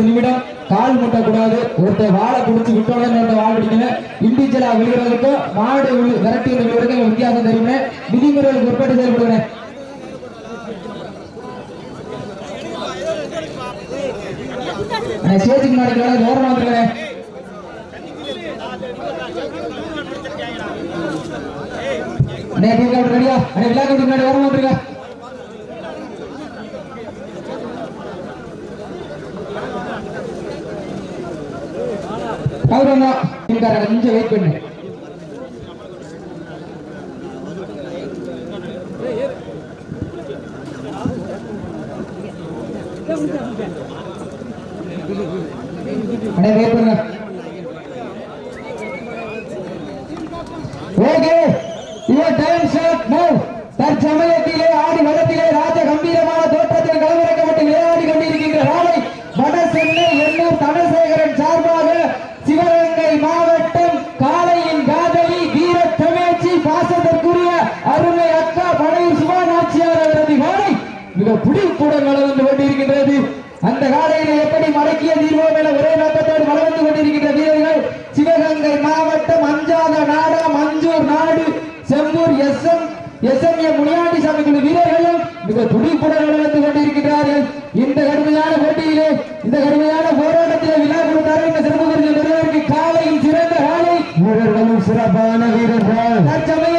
அண்ணே இருபது நிமிடம். கால் முட்டக்கூடாது ஒருத்தர் வாழை பிடிச்சி விட்டோட ஒருத்தர் வாழை பிடிக்கணும். இண்டிவிஜுவலா விழுகிறதுக்கும் மாடு விரட்டி விழுகிறதுக்கும் வித்தியாசம் தெரியுமே விதிமுறைகளுக்கு உட்பட்டு செயல்படுகிறேன் ஸ்டேஜுக்கு முன்னாடி வேலை இருக்கிறேன் ரெடியா? அண்ணே விழா கவுண்ட் முன்னாடி ஓரமா வந்துருங்க. தற்சமயத்திலே ஆடி வளத்திலே ராஜ கம்பீரமான தோற்றத்தில் களமிறக்கப்பட்டு விளையாடி கொண்டிருக்கின்ற நாளை வட சென்னை எண்ணூர் தனசேகரன் சார்பாக சிவகங்கை மாவட்டம் காளையின் காதலி வீர தமிழ்ச்சி பாசத்திற்குரிய அருமை அக்கா படையூர் சுபாநாச்சியார் அவரது காலை மிக பிடிப்புடன் வளர்ந்து கொண்டிருக்கின்றது. அந்த காலையில எப்படி மடக்கிய தீர்வோம் என ஒரே நோக்கத்தோடு வளர்ந்து கொண்டிருக்கின்ற வீரர்கள் சிவகங்கை மாவட்டம் அஞ்சாத நாடா மஞ்சூர் நாடு S M A Muniyandi Sami குழு வீரர்களும் மிக துடிப்புடன் வளர்ந்து கொண்டிருக்கிறார்கள். இந்த கடுமையான போட்டியிலே இந்த கடுமையான போராட்டத்திலே விழா கொடுத்தார்கள் இந்த சிறப்பு பெறுவதற்கு காலையில் சிறந்த காலை. வீரர்களும் சிறப்பான வீரர்கள். தற்சமயத்திலே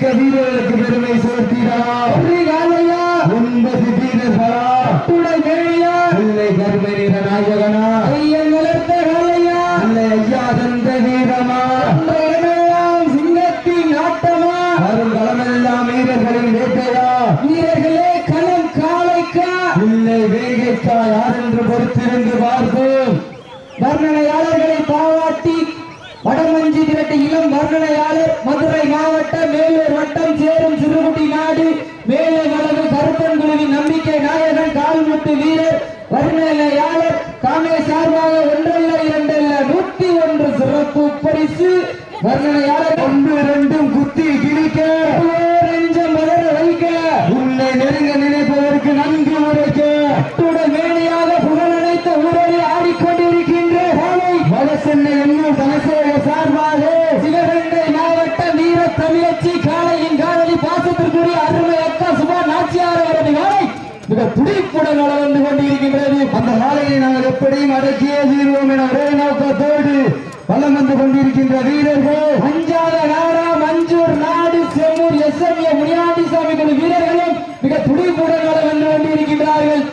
அறி மிக்க வீரர்களுக்கு பெருமை சேர்த்திடவா வெற்றி காலையா ஒன்பது வீரர்களா துணை மேலியா இல்லை கருமை நிற நாயகனா ஐயன் வளர்த்த காலையா இல்லை ஐயா தந்த வீரமா இடமெல்லாம் சிங்கத்தின் ஆட்டமா வருங்களமெல்லாம் வீரர்களின் வேட்டையா வீரர்களே களம் காளைக்கா இல்லை வேகைக்கா யார் என்று பொறுத்திருந்து பார்ப்போம் வர்ணனையாளர்களை பாராட்டி வடமஞ்சி திரட்டு இளம் வர்ணனையாளர் மதுரை மாவட்டம் மேலூர் வட்டம் சேரும் சிறுகுட்டி நாடு மேலே கருப்பன் குழுவின் நம்பிக்கை நாயகன் கால்முட்டு வீரர் வர்ணனையாளர் காமே சார்பாக ஒன்றல்ல இரண்டல்ல நூத்தி ஒன்று சிறப்பு பரிசு. வர்ணனையாளர் ஒன்று இரண்டும் குத்தி கிழிக்க. நெஞ்சம் மலர வைக்க. உன்னை நெருங்க நினைப்பதற்கு நன்கு உரைக்க. அத்துடன் மேடையாக புகழ் அனைத்த ஊரில் ஆடிக்கொண்டிருக்கின்ற காலை வடசென்னை என்னும் தனசேக சார்பாக சிவகங்கை மாவட்ட வீர தமிழச்சி காளையின் காவலி பாசத்திற்குரிய அருமை அக்கா சுபா நாச்சியார் அவரது காலை மிக நடந்து கொண்டிருக்கின்றது. அந்த காலையை நாங்கள் எப்படியும் அடக்கியே தீர்வோம் என ஒரே நோக்கத்தோடு வலம் வந்து கொண்டிருக்கின்ற வீரர்கள். அஞ்சாத நாடா மஞ்சூர் நாடு Semmur S M A Muniyandi Sami குழு வீரர்களும் மிக துடிப்புடன் நடந்து கொண்டிருக்கின்றார்கள்.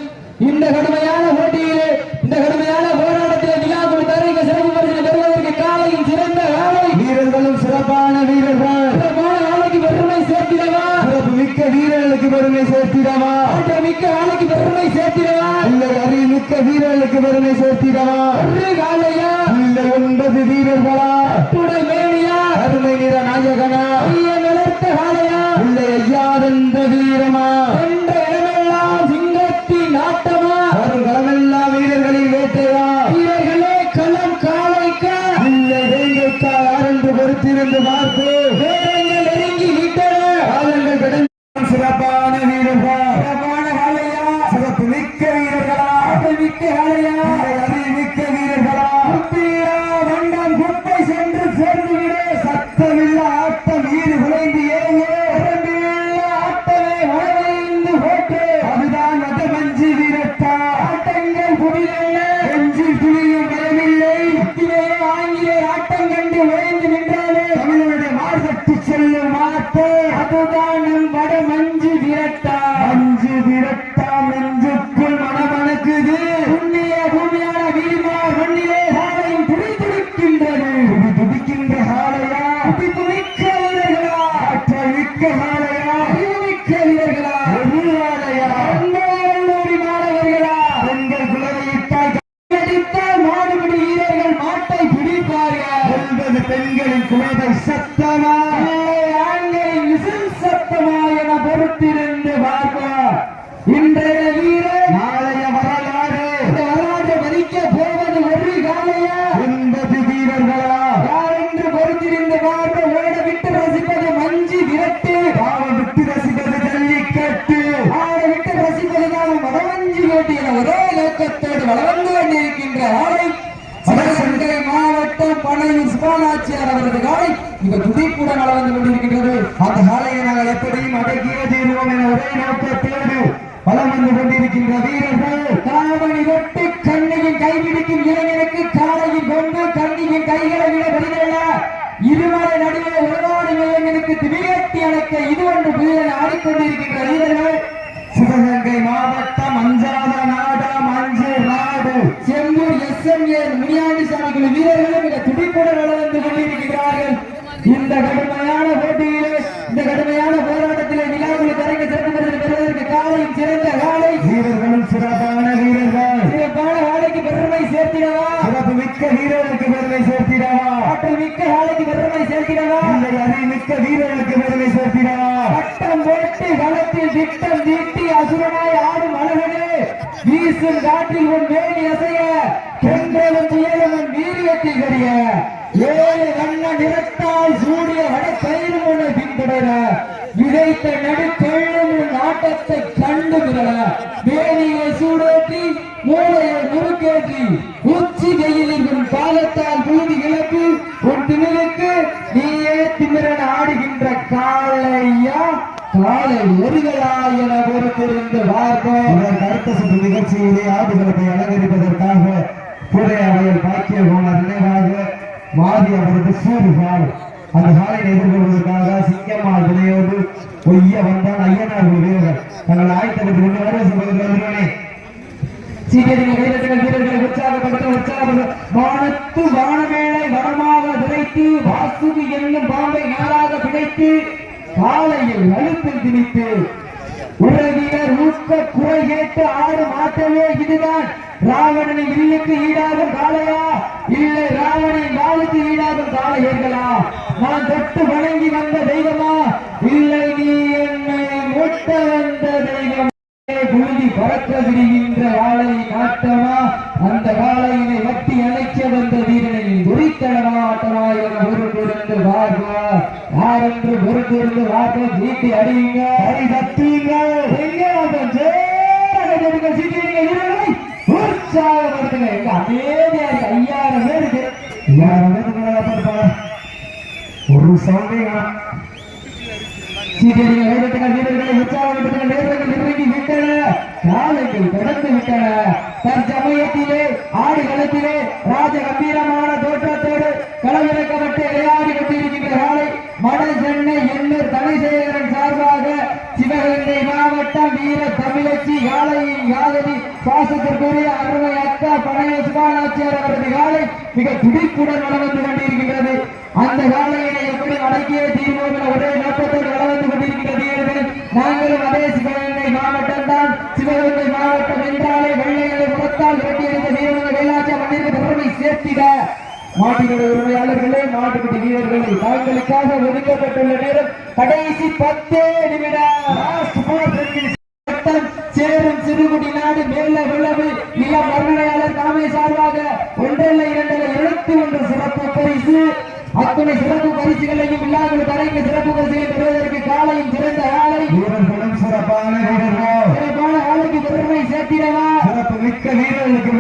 இந்த கடுமையான போட்டியிலே இந்த கடுமையான போராட்டத்திலே விழா கொடுத்தார்கள் சிறப்பு பரிசு பெறுவதற்கு காலையும் சிறந்த காலை வீரர்களும் சிறப்பான வீரர்கள் சிறப்பான காலைக்கு பெருமை சேர்த்திடவா சிறப்பு மிக்க வீரர்களுக்கு பெருமை சேர்த்திடவா? மிக்க காலைக்கு பெருமை சேர்த்திடவா? இல்லை அறி மிக்க வீரர்களுக்கு பெருமை சேர்த்திடவா? காலையா? இல்லை ஒன்பது வீரர்களா? பெண்கள் குலவையிட்டால் அடித்தால் மாடுபிடி வீரர்கள் மாட்டை பிடிப்பார்கள். ஒன்பது பெண்களின் குலவை சத்தமா இல்லை, ஆண்களின் விசில் சத்தமா என பொறுத்திருந்து பார்ப்போம் இன்றைய வீரர் நாளைய வரலாறு இந்த வரலாற்றை மதிக்க போவது ஒரு காலையா ஒன்பது வீரர்களா யார் என்று பொறுத்திருந்து பார்ப்போம் ஓட விட்டு ரசிப்பது மஞ்சு விரட்டு பாவம் விட்டு ரசிப்பது ஜல்லிக்கட்டு ஆட விட்டு ரசிப்பதுதான் வடவஞ்சி வேட்டு என ஒரே நோக்கத்தோடு வளர்ந்து கொண்டிருக்கின்ற ஆலை சிவகங்கை மாவட்டம் பனையூர் அவரது காலை வளர்ந்து கொண்டிருக்கின்றது. அந்த நாங்கள் எப்படியும் அடக்கிய தீர்வோம் என ஒரே நோக்கத்தோடு வந்து கொண்டிருக்கின்ற வீரர்கள் வெட்டு கண்ணியின் இளைஞனுக்கு காலையில் கொண்டு கண்ணியின் கைகளை விட பெரிதல்ல. இருமலை நடுவே உறவாடு இளைஞனுக்கு திமிரட்டி அழைக்க இது ஒன்று புதிய ஆடிக்கொண்டிருக்கின்ற வீரர்கள். சிவகங்கை மாவட்டம் அஞ்சா குழு வீரர்களும் மிக துடிப்புடன் வளர்ந்து கொண்டிருக்கிறார்கள். இந்த கடுமையான போட்டியிலே இந்த கடுமையான போராட்டத்திலே விழாக்குழு கரைக்கு சிறப்பு பரிசு பெறுவதற்கு காலையும் சிறந்த காலை. வீரர்களும் சிறப்பான வீரர்கள். சிறப்பான காலைக்கு பெருமை சேர்த்திடவா? சிறப்பு மிக்க வீரர்களுக்கு பெருமை சேர்த்திடவா? ஆற்றல் மிக்க காலைக்கு பெருமை சேர்த்திடவா? இல்லை அறிமிக்க வீரர்களுக்கு பெருமை சேர்த்திடவா? பட்டம் போட்டு களத்தில் திட்டம் தீட்டி அசுரனாய் ஆடும் அழகனே வீசும் காற்றில் உன் மேனி அசைய கென்றவன் துயரவன் வீரியத்தில் ஏழு வண்ண நிறத்தால் சூடிய வட கயிறும் முனை பின்தொடர விதைத்த நடுக்கள்ளும் உன் ஆட்டத்தை கண்டு விரல வேலியை சூடேற்றி மூளையை முறுக்கேற்றி உச்சி வெயிலில் காலத்தால் பாலத்தால் பூதி கிளப்பி உன் திமிருக்கு நீயே திமிரன் ஆடுகின்ற காளையா? காலை ஒருகளா என பொறுத்திருந்து பார்ப்போம். அடுத்த சுற்று நிகழ்ச்சியிலே ஆடுகளத்தை அலங்கரிப்பதற்காக புதைய பாக்கிய போனார் நினைவாக மாறி அவரது சூடு காலம் அந்த காலையை எதிர்கொள்வதற்காக சிங்கம்மாள் துணையோடு பொய்ய வந்தான் ஐயனார் ஒரு வீரர்கள் தங்கள் ஆயத்தப்பட்டு கொண்டு வர சொல்வதற்கு சீக்கிரம் வானத்து வானமேளை வடமாக விரைத்து வாசுகி என்னும் பாம்பை நாளாக பிடித்து காலையில் அழுப்பில் திணித்து உறவினர் ஊக்க குறை கேட்டு ஆறு ஆட்டமே இதுதான். ராவணனின் வில்லுக்கு ஈடாகும் காளையா? இல்லை ராவணனின் வாளுக்கு ஈடாகும் காளையர்களா? நான் தொட்டு வணங்கி வந்த தெய்வமா? இல்லை நீ என்னை மூட்ட வந்த தெய்வம்? புழுதி பறக்க விடுகின்ற வாழை நாட்டமா அந்த வாழையினை வட்டி அணைக்க வந்த வீரனை துரித்தனமா ஆட்டமா என பொறுத்திருந்து பார்ப்பா யார் என்று பொறுத்திருந்து பார்க்க சீட்டி அடியுங்க அடி தட்டுங்கள் எங்கே உற்சாகப்படுத்துங்க. எங்க அமைதியா இருக்கு ஐயாயிரம் பேர் இருக்கு. ஒரு சௌண்டியா சீட்டடிகள் வீரர்கள் வீரர்களை உற்சாகப்படுத்துங்கள். வீரர்கள் இறங்கி விட்டன காலைகள் கடந்து விட்டன. தற்சமயத்திலே ஆடு களத்திலே ராஜ கம்பீரமான தோற்றத்தோடு களமிறக்கப்பட்டு விளையாடி கொண்டிருக்கின்ற காலை மட சென்னை எண்ணூர் தனிசேகரன் சார்பாக மாவட்டம் வீர தமிழச்சி யாழையின் காதலி பாசத்திற்குரிய அருமை அக்கா பழைய சுபானாச்சியார் அவரது காலை மிக துடிப்புடன் நடந்து கொண்டிருக்கின்றது. அந்த காலையினை எப்படி அடக்கிய தீர்வோம் என ஒரே நோக்கத்தோடு நடந்து கொண்டிருக்கிறது கொண்டிருக்கின்ற வீரர்கள் நாங்களும் அதே சிவகங்கை மாவட்டம் தான் சிவகங்கை மாவட்டம் என்றாலே வெள்ளைகளை புறத்தால் விரட்டியெடுத்த வீரர்கள் வேளாச்சி மண்ணிற்கு பெருமை சேர்த்திட மாட்டினுடைய உரிமையாளர்களே மாட்டுக்குட்டி வீரர்களை தாங்களுக்காக ஒதுக்கப்பட்டுள்ள நேரம் கடைசி பத்தே நிமிடம். சேரும் சிறுகுடி நாடு மேல விளவு இளம் வருணையாளர் காமை சார்பாக ஒன்றல்ல இரண்டல்ல இருபத்தி ஒன்று சிறப்பு பரிசு. அத்தனை சிறப்பு பரிசுகளையும் இல்லாமல் தரைக்கு சிறப்பு பரிசுகளை பெறுவதற்கு காலையும் சிறந்த ஆளை வீரர்களும் சிறப்பான வீரர்கள். சிறப்பான ஆளைக்கு பெருமை சேர்த்திடவா? சிறப்பு மிக்க வீரர்களுக்கு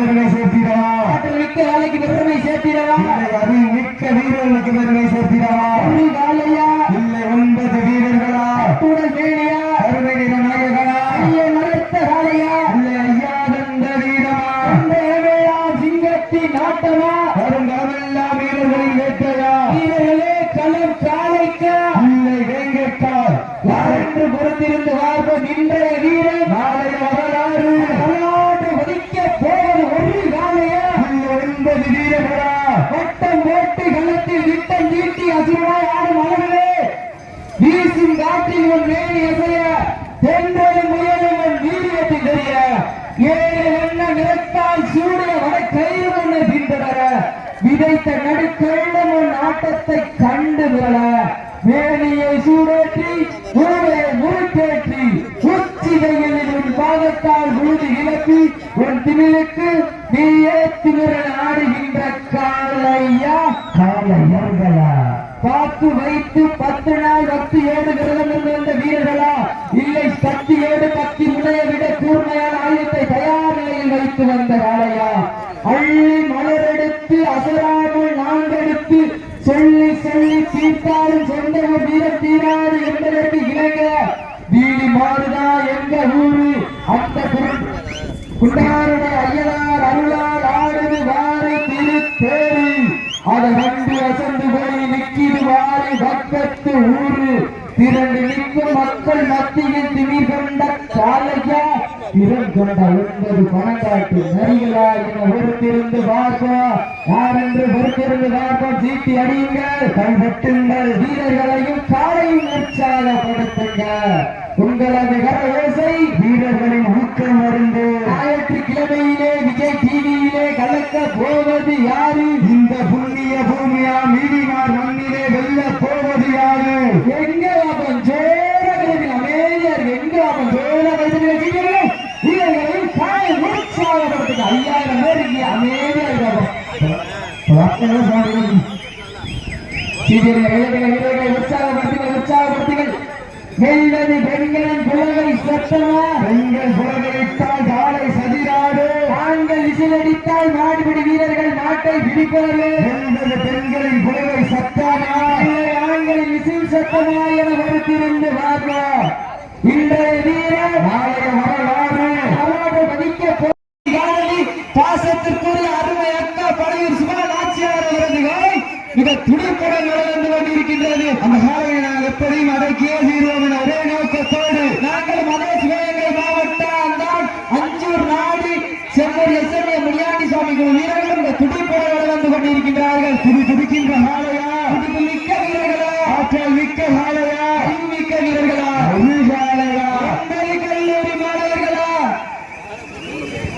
மிக்க ஆளைக்கு பெருமை சேர்த்திடவா? அறி மிக்க வீரர்களுக்கு பெருமை சேர்த்திடவா? ஒரு காலையா? இல்லை ஒன்பது வீரர்களா? கூடல் மேனியா? அருமை நிற நாயகனா? ஐய மறுத்த காலையா? இல்லை ஐயாதந்த வீரமா? அந்த வேளா சிங்கத்தின் ஆட்டமா வருங்காலமெல்லாம் வீரர்களின் வேட்டையா? வீரர்களே களம் ஆட்டத்தை கண்டு விரல வேலையை சூடேற்றி ஊரை முறுக்கேற்றி உச்சி வெயிலில் உன் பாகத்தால் உழுது இழப்பி உன் திமிழுக்கு நீயே திமிரன் ஆடுகின்ற காலையா? காலையர்களா? பார்த்து வைத்து பத்து நாள் பத்து ஏடு விரதம் இருந்த வந்த வீரர்களா? இல்லை பத்து ஏடு பத்து முனைய விட கூர்மையான ஆயுதத்தை தயார் நிலையில் வைத்து வந்த காலையா? அள்ளி மலரெடுத்து அசராமல் நான்கெடுத்து சொல்லி சொல்லி தீர்த்தாலும் சொந்த வீரத்தீராது என்பதற்கு இணங்க வீடு மாறுதா எந்த ஊரு அந்த குண்டாருடைய ஐயனார் அருளால் ஆடுது வாரி திருத்தேரி அதை கண்டு அசந்து போய் நிக்கிது வாரி பக்கத்து ஊரு. திரண்டு நிற்கும் மக்கள் மத்தியில் திமிர் கொண்ட சாலையா? திறன் கொண்ட ஒன்பது பணக்காட்டு நரிகளா என பொறுத்திருந்து பார்ப்போம் யார் என்று பார்ப்போம் சீட்டி அடியுங்கள். கைதட்டுங்கள் வீரர்களையும் காலையும் உற்சாகப்படுத்துங்க உங்களது கரவேசை வீரர்களின் ஊக்கம் மருந்து ஞாயிற்றுக்கிழமையிலே விஜய் டிவியிலே கலக்க போவது யாரு இந்த புண்ணிய பூமியா மீதிமார் மண்ணிலே வெல்ல போவது யாரு எங்க அப்பன் ஜோர கிழமை அமைதியா இருக்கு எங்க அப்பன் ஜோர கைது வச்சுக்கிறோம் வீரர்களையும் காலை உற்சாகப்படுத்துங்க ஐயாயிரம் பேர் இங்கே அமைதியா இருக்காங்க வார்த்தைகளை சாப்பிடுங்க. வீரர்களை வீரர்களை உற்சாகப்படுத்துங்கள் உற்சாகப்படுத்துங்கள் வெள்ளது பெண்களின் குலவை சத்தமா பெண்கள் புலகரித்தால் காலை சதிராடு ஆண்கள் விசிலடித்தால் மாடுபிடி வீரர்கள் நாட்டை பிடிப்பார்கள் என்பது பெண்களின் புலவை இல்லை, ஆண்களின் விசில் சத்தமா என பொறுத்திருந்து பார்ப்போம் இன்றைய வீரர் நாளைய வரலாறு அவார்டு மதிக்க போராடி பாசத்திற்குரிய அருமை அக்கா பழையூர் சுபா நாச்சியார் அவர்கள் மிக துடிப்புடன் நடந்து கொண்டிருக்கின்றது அந்த காலையை நாங்கள் எப்படியும் அடக்கியே தீர்வோம் என ஒரே நோக்கத்தோடு நாங்கள் மதுரை சிவகங்கை மாவட்டம் அந்தான் அஞ்சூர் நாடு Semmur S M A Muniyandi Swami குழு வீரர்கள் இந்த துடிப்புடன் வந்து கொண்டிருக்கின்றார்கள் துடி துடிக்கின்ற காலையா துடிப்பு மிக்க வீரர்களா ஆற்றல் மிக்க காலையா அறிவு மிக்க வீரர்களா ஒரு காலையா கல்லூரி கல்லூரி மாணவர்களா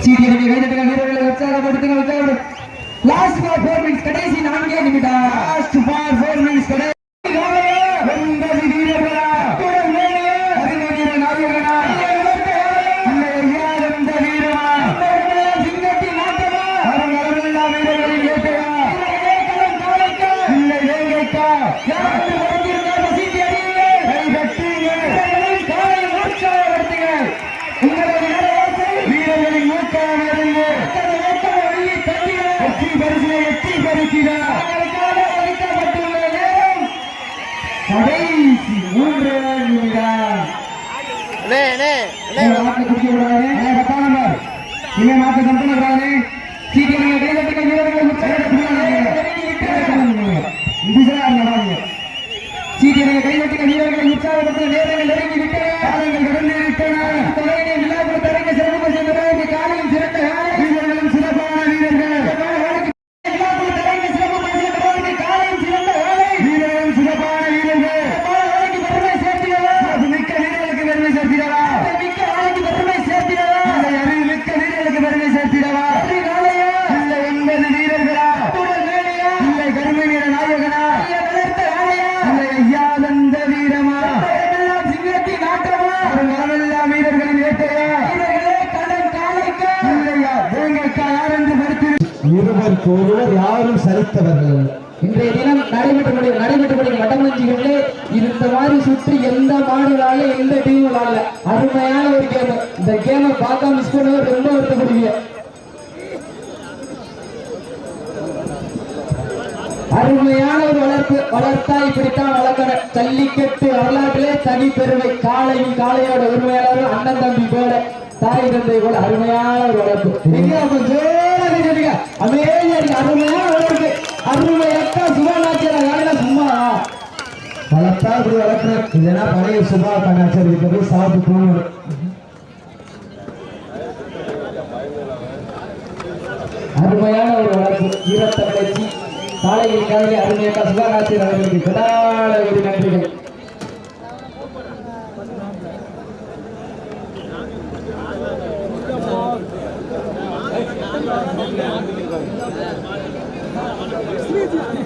சீக்கிரமே கைதட்டுங்க வீரர்களை உற்சாகப்படுத்துங்க உற்சாகப்படுத்துங்க லாஸ்ட் ஃபார் ஃபோர் மினிட்ஸ் கடைசி நான்கே நிமிடம். லாஸ்ட் ஃபார் கடைசி மூன்று நிமிடம். அண்ணே அண்ணே அண்ணே. மாட்டை குடிக்க விடாதே அண்ணே, பத்தாம் நம்பர் மாத்த சம்பளம் இருக்கிறாரு சீக்கிரம் கைதட்டுங்க வீரர்கள் உற்சாகப்படுத்துங்க சீக்கிரம் கைதட்டுங்க வீரர்களை உற்சாகப்படுத்த நேரங்கள் ஒருவர் யாரும் சரித்தவர்கள் இன்றைய தினம் நடைபெற்று நடைபெற்று வடமஞ்சிகளே இந்த மாதிரி சுற்றி எந்த மாடுகளால எந்த டீம்களால அருமையான ஒரு கேம். இந்த கேமை பார்த்தா மிஸ் பண்ணவர் ரொம்ப வருத்தப்படுவீங்க. அருமையான ஒரு வளர்ப்பு. வளர்த்தா இப்படித்தான் வளர்க்கணும். ஜல்லிக்கட்டு வரலாற்றிலே தனி பெருமை. காலையும் காலையோட உரிமையாளரும் அண்ணன் தம்பி போல தாய் தந்தை போல அருமையான ஒரு வளர்ப்பு. எங்க அமைதியா இருக்கு அருமையான வளர்ப்பு அருமையக்கா சுபநாச்சியர் காலையில சும்மா வளர்த்தா இப்படி வளர்க்கிறேன் இல்லைன்னா பழைய சுபா கண்ணாச்சர் இப்ப போய் சாப்பிட்டு போகணும் அருமையான ஒரு வளர்ப்பு வீரத்தமிழச்சி காலையில் காலையில் அருமையக்கா சுபநாச்சியர் அவர்களுக்கு கொடாட நன்றிகள்.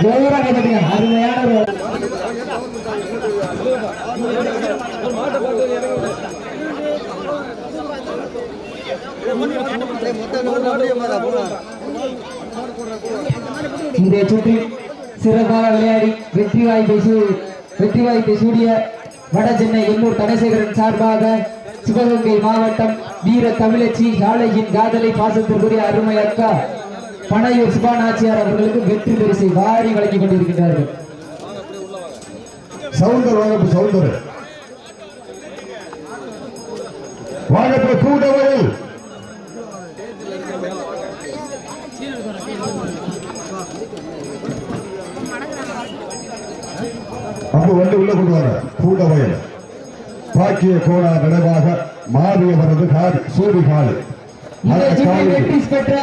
ஜோரா கேட்டுங்க அருமையான ஒரு இந்த சுற்றில் சிறப்பாக விளையாடி வெற்றி வாய்ப்பை சூ- வெற்றி வாய்ப்பை சூடிய வட சென்னை எண்ணூர் தனசேகரன் சார்பாக சிவகங்கை மாவட்டம் வீர தமிழச்சி சாலையின் காதலை பாசத்திற்குரிய அருமை அக்கா பனையூர் சுபாநாச்சியார் அவர்களுக்கு வெற்றி பரிசை வாரி வழங்கிக் கொண்டிருக்கிறார்கள் சவுந்தர் வாழப்பு சவுந்தர். வாழப்பு கூட்டவர்கள் அப்ப வந்து உள்ள கொண்டு வர கூட்டவயல் பாக்கிய கோணா நினைவாக மாறியவரது காடு சூரி காடு வெற்றி பெற்ற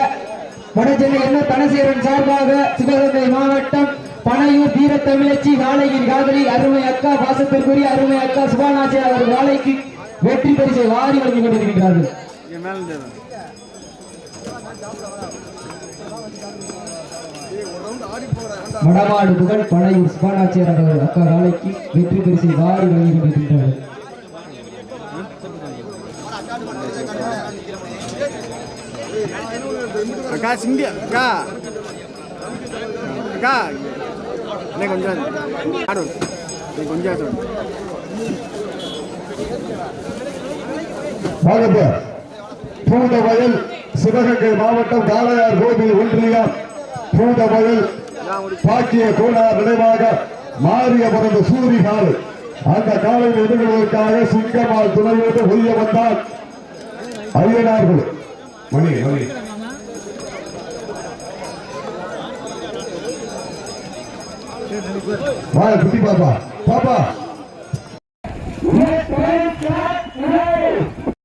வடசென்னை எண்ணூர் தனசேகரன் சார்பாக சிவகங்கை மாவட்டம் பனையூர் வீர தமிழச்சி வாழையின் காதலி அருமை அக்கா பாசத்திற்குரிய அருமை அக்கா சுபாநாச்சியார் அவர்கள் வாழைக்கு வெற்றி பரிசை வாரி வழங்கிக் கொண்டிருக்கின்றார்கள் வடமாடு புகழ் பழையூர் சுபாநாச்சியார் அவர்கள் அக்கா வாழைக்கு வெற்றி பரிசை வாரி வழங்கிக் கொண்டிருக்கின்றார்கள் அக்கா சிங்கி அக்கா. அக்கா. இன்னும் கொஞ்சம். ஆடு. நீ கொஞ்சம் ஆடு. வாங்கப்ப பூந்தவயல் சிவகங்கை மாவட்டம் காளையார் கோவில் ஒன்றியம். பூந்தவயல் பாக்கிய கோடா விளைவாக மாறிய பிறந்த சூரிகால் அந்த காலையில் எதிர்கொள்வதற்காக சிங்கமால் துணையோடு ஒய்ய வந்தால் ஐயனார்கள். மணி மணி. வா குட்டி பாப்பா. பாப்பா.